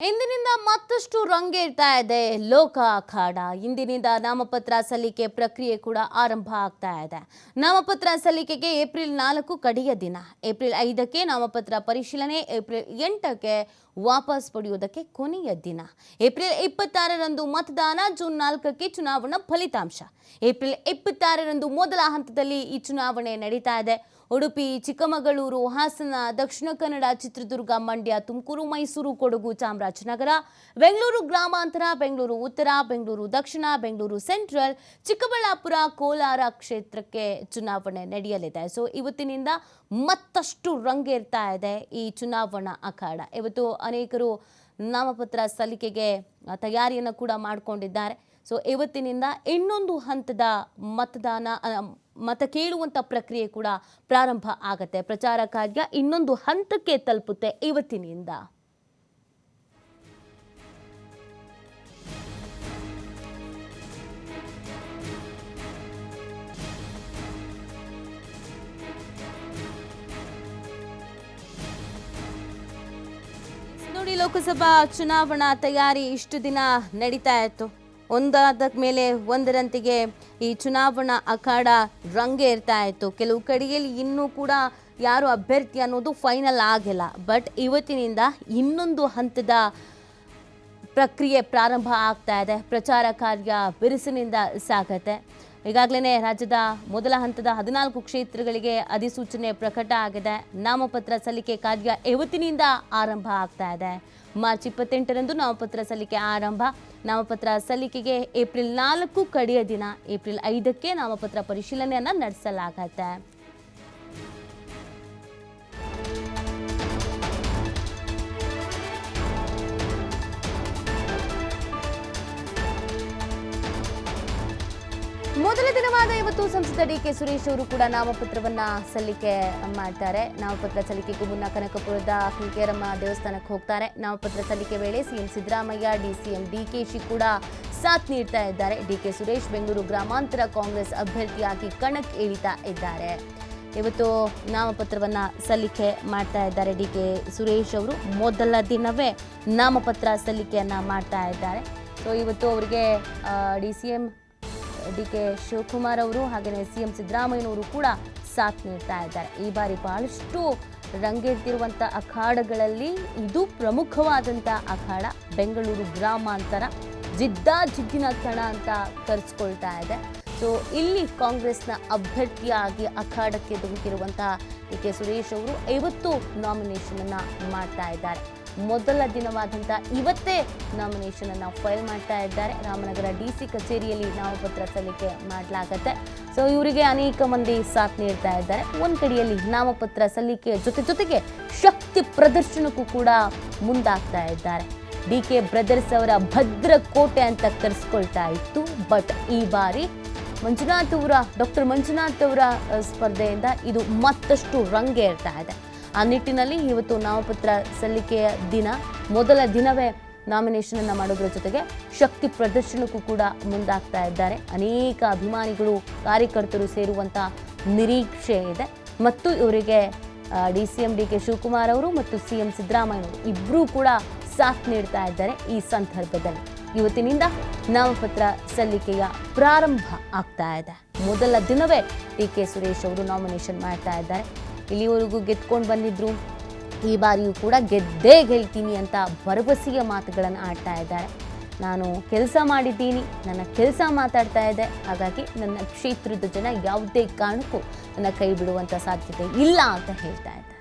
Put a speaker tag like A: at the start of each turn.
A: ಇಂದಿನಿಂದ ಮತ್ತಷ್ಟು ರಂಗೇರ್ತಾ ಇದೆ. ಲೋಕ ಅಖಾಡ. ಇಂದಿನಿಂದ ನಾಮಪತ್ರ ಸಲ್ಲಿಕೆ ಪ್ರಕ್ರಿಯೆ ಕೂಡ ಆರಂಭ ಆಗ್ತಾ ಇದೆ. ನಾಮಪತ್ರ ಸಲ್ಲಿಕೆಗೆ ಏಪ್ರಿಲ್ ನಾಲ್ಕು ಕಡೆಯ ದಿನ. ಏಪ್ರಿಲ್ ಐದಕ್ಕೆ ನಾಮಪತ್ರ ಪರಿಶೀಲನೆ, ಏಪ್ರಿಲ್ ಎಂಟಕ್ಕೆ ವಾಪಸ್ ಪಡೆಯುವುದಕ್ಕೆ ಕೊನೆಯ ದಿನ. ಏಪ್ರಿಲ್ ಇಪ್ಪತ್ತಾರರಂದು ಮತದಾನ, ಜೂನ್ ನಾಲ್ಕಕ್ಕೆ ಚುನಾವಣಾ ಫಲಿತಾಂಶ. ಏಪ್ರಿಲ್ ಇಪ್ಪತ್ತಾರರಂದು ಮೊದಲ ಹಂತದಲ್ಲಿ ಈ ಚುನಾವಣೆ ನಡೀತಾ ಇದೆ. ಉಡುಪಿ, ಚಿಕ್ಕಮಗಳೂರು, ಹಾಸನ, ದಕ್ಷಿಣ ಕನ್ನಡ, ಚಿತ್ರದುರ್ಗ, ಮಂಡ್ಯ, ತುಮಕೂರು, ಮೈಸೂರು, ಕೊಡಗು ಚಾಮರಾಜನಗರ ಬೆಂಗಳೂರು ಗ್ರಾಮಾಂತರ, ಬೆಂಗಳೂರು ಉತ್ತರ, ಬೆಂಗಳೂರು ದಕ್ಷಿಣ, ಬೆಂಗಳೂರು ಸೆಂಟ್ರಲ್, ಚಿಕ್ಕಬಳ್ಳಾಪುರ, ಕೋಲಾರ ಕ್ಷೇತ್ರಕ್ಕೆ ಚುನಾವಣೆ ನಡೆಯಲಿದೆ. ಸೊ ಇವತ್ತಿನಿಂದ ಮತ್ತಷ್ಟು ರಂಗೇರ್ತಾ ಇದೆ ಈ ಚುನಾವಣಾ ಅಖಾಡ. ಇವತ್ತು ಅನೇಕರು ನಾಮಪತ್ರ ಸಲ್ಲಿಕೆಗೆ ತಯಾರಿಯನ್ನು ಕೂಡ ಮಾಡಿಕೊಂಡಿದ್ದಾರೆ. ಸೊ ಇವತ್ತಿನಿಂದ ಇನ್ನೊಂದು ಹಂತದ ಮತದಾನ ಮತ ಕೇಳುವಂಥ ಪ್ರಕ್ರಿಯೆ ಕೂಡ ಪ್ರಾರಂಭ ಆಗತ್ತೆ. ಪ್ರಚಾರ ಕಾರ್ಯ ಇನ್ನೊಂದು ಹಂತಕ್ಕೆ ತಲುಪುತ್ತೆ ಇವತ್ತಿನಿಂದ. ಲೋಕಸಭಾ ಚುನಾವಣಾ ತಯಾರಿ ಇಷ್ಟು ದಿನ ನಡೀತಾ ಇತ್ತು. ಒಂದಾದ ಮೇಲೆ ಒಂದರಂತೆಗೆ ಈ ಚುನಾವಣಾ ಅಖಾಡ ರಂಗೇರ್ತಾ ಇತ್ತು. ಕೆಲವು ಕಡೆಯಲ್ಲಿ ಇನ್ನೂ ಕೂಡ ಯಾರು ಅಭ್ಯರ್ಥಿ ಅನ್ನೋದು ಫೈನಲ್ ಆಗಿಲ್ಲ. ಬಟ್ ಇವತ್ತಿನಿಂದ ಇನ್ನೊಂದು ಹಂತದ ಪ್ರಕ್ರಿಯೆ ಪ್ರಾರಂಭ ಆಗ್ತಾ ಇದೆ. ಪ್ರಚಾರ ಕಾರ್ಯ ಬಿರುಸಿನಿಂದ ಸಾಗತ್ತೆ. ಈಗಾಗಲೇ ರಾಜ್ಯದ ಮೊದಲ ಹಂತದ ಹದಿನಾಲ್ಕು ಕ್ಷೇತ್ರಗಳಿಗೆ ಅಧಿಸೂಚನೆ ಪ್ರಕಟ ಆಗಿದೆ. ನಾಮಪತ್ರ ಸಲ್ಲಿಕೆ ಕಾರ್ಯ ಇವತ್ತಿನಿಂದ ಆರಂಭ ಆಗ್ತಾ ಇದೆ. ಮಾರ್ಚ್ ಇಪ್ಪತ್ತೆಂಟರಂದು ನಾಮಪತ್ರ ಸಲ್ಲಿಕೆ ಆರಂಭ. ನಾಮಪತ್ರ ಸಲ್ಲಿಕೆಗೆ ಏಪ್ರಿಲ್ ನಾಲ್ಕು ಕಡೆಯ ದಿನ. ಏಪ್ರಿಲ್ ಐದಕ್ಕೆ ನಾಮಪತ್ರ ಪರಿಶೀಲನೆಯನ್ನು ನಡೆಸಲಾಗತ್ತೆ. ಮೊದಲ ದಿನವಾದ ಇವತ್ತು ಸಂಸದ ಡಿ ಕೆ ಸುರೇಶ್ ಅವರು ಕೂಡ ನಾಮಪತ್ರವನ್ನ ಸಲ್ಲಿಕೆ ಮಾಡ್ತಾರೆ. ನಾಮಪತ್ರ ಸಲ್ಲಿಕೆಗೂ ಮುನ್ನ ಕನಕಪುರದ ಕುಂಕೇರಮ್ಮ ದೇವಸ್ಥಾನಕ್ಕೆ ಹೋಗ್ತಾರೆ. ನಾಮಪತ್ರ ಸಲ್ಲಿಕೆ ವೇಳೆ ಸಿಎಂ ಸಿದ್ದರಾಮಯ್ಯ, ಡಿಸಿಎಂ ಶಿ ಕೂಡ ಸಾಥ್ ನೀಡ್ತಾ ಇದ್ದಾರೆ. ಡಿ ಕೆ ಸುರೇಶ್ ಬೆಂಗಳೂರು ಗ್ರಾಮಾಂತರ ಕಾಂಗ್ರೆಸ್ ಅಭ್ಯರ್ಥಿಯಾಗಿ ಕಣಕ್ಕೆ ಇಳಿತಾ ಇದ್ದಾರೆ. ಇವತ್ತು ನಾಮಪತ್ರವನ್ನ ಸಲ್ಲಿಕೆ ಮಾಡ್ತಾ ಇದ್ದಾರೆ ಡಿ ಕೆ ಸುರೇಶ್ ಅವರು. ಮೊದಲ ದಿನವೇ ನಾಮಪತ್ರ ಸಲ್ಲಿಕೆಯನ್ನ ಮಾಡ್ತಾ ಇದ್ದಾರೆ. ಸೊ ಇವತ್ತು ಅವರಿಗೆ D C M D K Shivakumar ಅವರು ಹಾಗೆಯೇ ಸಿ ಎಂ ಸಿದ್ದರಾಮಯ್ಯನವರು ಕೂಡ ಸಾಥ್ ನೀಡ್ತಾ ಇದ್ದಾರೆ. ಈ ಬಾರಿ ಬಹಳಷ್ಟು ರಂಗೇರ್ತಿರುವಂಥ ಅಖಾಡಗಳಲ್ಲಿ ಇದು ಪ್ರಮುಖವಾದಂಥ ಅಖಾಡ. ಬೆಂಗಳೂರು ಗ್ರಾಮಾಂತರ ಜಿದ್ದಾಜಿದ್ದಿನ ಕಣ ಅಂತ ಕರೆಸ್ಕೊಳ್ತಾ ಇದೆ. ಸೊ ಇಲ್ಲಿ ಕಾಂಗ್ರೆಸ್ನ ಅಭ್ಯರ್ಥಿಯಾಗಿ ಅಖಾಡಕ್ಕೆ ಧುಮುಕಿರುವಂತಹ ಡಿ ಕೆ ಸುರೇಶ್ ಅವರು ಐವತ್ತು ನಾಮಿನೇಷನ್ ಅನ್ನ ಮಾಡ್ತಾ ಇದ್ದಾರೆ. ಮೊದಲ ದಿನವಾದಂಥ ಇವತ್ತೇ ನಾಮಿನೇಷನ್ ಅನ್ನು ಫೈಲ್ ಮಾಡ್ತಾ ಇದ್ದಾರೆ. ರಾಮನಗರ ಡಿ ಸಿ ಕಚೇರಿಯಲ್ಲಿ ನಾಮಪತ್ರ ಸಲ್ಲಿಕೆ ಮಾಡಲಾಗತ್ತೆ. ಸೊ ಇವರಿಗೆ ಅನೇಕ ಮಂದಿ ಸಾಥ್ ನೀಡ್ತಾ ಇದ್ದಾರೆ. ಒಂದ್ ಕಡೆಯಲ್ಲಿ ನಾಮಪತ್ರ ಸಲ್ಲಿಕೆಯ ಜೊತೆ ಜೊತೆಗೆ ಶಕ್ತಿ ಪ್ರದರ್ಶನಕ್ಕೂ ಕೂಡ ಮುಂದಾಗ್ತಾ ಇದ್ದಾರೆ. ಡಿ ಕೆ ಬ್ರದರ್ಸ್ ಅವರ ಭದ್ರ ಕೋಟೆ ಅಂತ ಕರೆಸ್ಕೊಳ್ತಾ ಇತ್ತು. ಬಟ್ ಈ ಬಾರಿ ಮಂಜುನಾಥ್ ಅವರ ಡಾಕ್ಟರ್ ಮಂಜುನಾಥ್ ಅವರ ಸ್ಪರ್ಧೆಯಿಂದ ಇದು ಮತ್ತಷ್ಟು ರಂಗೇರ್ತಾ ಇದೆ. ಆ ನಿಟ್ಟಿನಲ್ಲಿ ಇವತ್ತು ನಾಮಪತ್ರ ಸಲ್ಲಿಕೆಯ ದಿನ. ಮೊದಲ ದಿನವೇ ನಾಮಿನೇಷನ್ ಅನ್ನ ಮಾಡೋದ್ರ ಜೊತೆಗೆ ಶಕ್ತಿ ಪ್ರದರ್ಶನಕ್ಕೂ ಕೂಡ ಮುಂದಾಗ್ತಾ ಇದ್ದಾರೆ. ಅನೇಕ ಅಭಿಮಾನಿಗಳು, ಕಾರ್ಯಕರ್ತರು ಸೇರುವಂತ ನಿರೀಕ್ಷೆ ಇದೆ. ಮತ್ತು ಇವರಿಗೆ D C M D K Shivakumar ಅವರು ಮತ್ತು ಸಿ ಎಂ ಸಿದ್ದರಾಮಯ್ಯನವರು ಇಬ್ಬರೂ ಕೂಡ ಸಾಥ್ ನೀಡ್ತಾ ಇದ್ದಾರೆ ಈ ಸಂದರ್ಭದಲ್ಲಿ. ಇವತ್ತಿನಿಂದ ನಾಮಪತ್ರ ಸಲ್ಲಿಕೆಯ ಪ್ರಾರಂಭ ಆಗ್ತಾ ಇದೆ. ಮೊದಲ ದಿನವೇ ಡಿ ಕೆ ಸುರೇಶ್ ಅವರು ನಾಮಿನೇಷನ್ ಮಾಡ್ತಾ ಇದ್ದಾರೆ. ಇಲ್ಲಿವರೆಗೂ ಗೆದ್ಕೊಂಡು ಬಂದಿದ್ರು. ಈ ಬಾರಿಯೂ ಕೂಡ ಗೆದ್ದೇ ಗೆಲ್ತೀನಿ ಅಂತ ಭರವಸೆಯ ಮಾತುಗಳನ್ನು ಆಡ್ತಾ ಇದ್ದಾರೆ. ನಾನು ಕೆಲಸ ಮಾಡಿದ್ದೀನಿ, ನನ್ನ ಕೆಲಸ ಮಾತಾಡ್ತಾ ಇದೆ. ಹಾಗಾಗಿ ನನ್ನ ಕ್ಷೇತ್ರದ ಜನ ಯಾವುದೇ ಕಾರಣಕ್ಕೂ ನನ್ನ ಕೈ ಬಿಡುವಂಥ ಸಾಧ್ಯತೆ ಇಲ್ಲ ಅಂತ ಹೇಳ್ತಾ ಇದ್ದಾರೆ.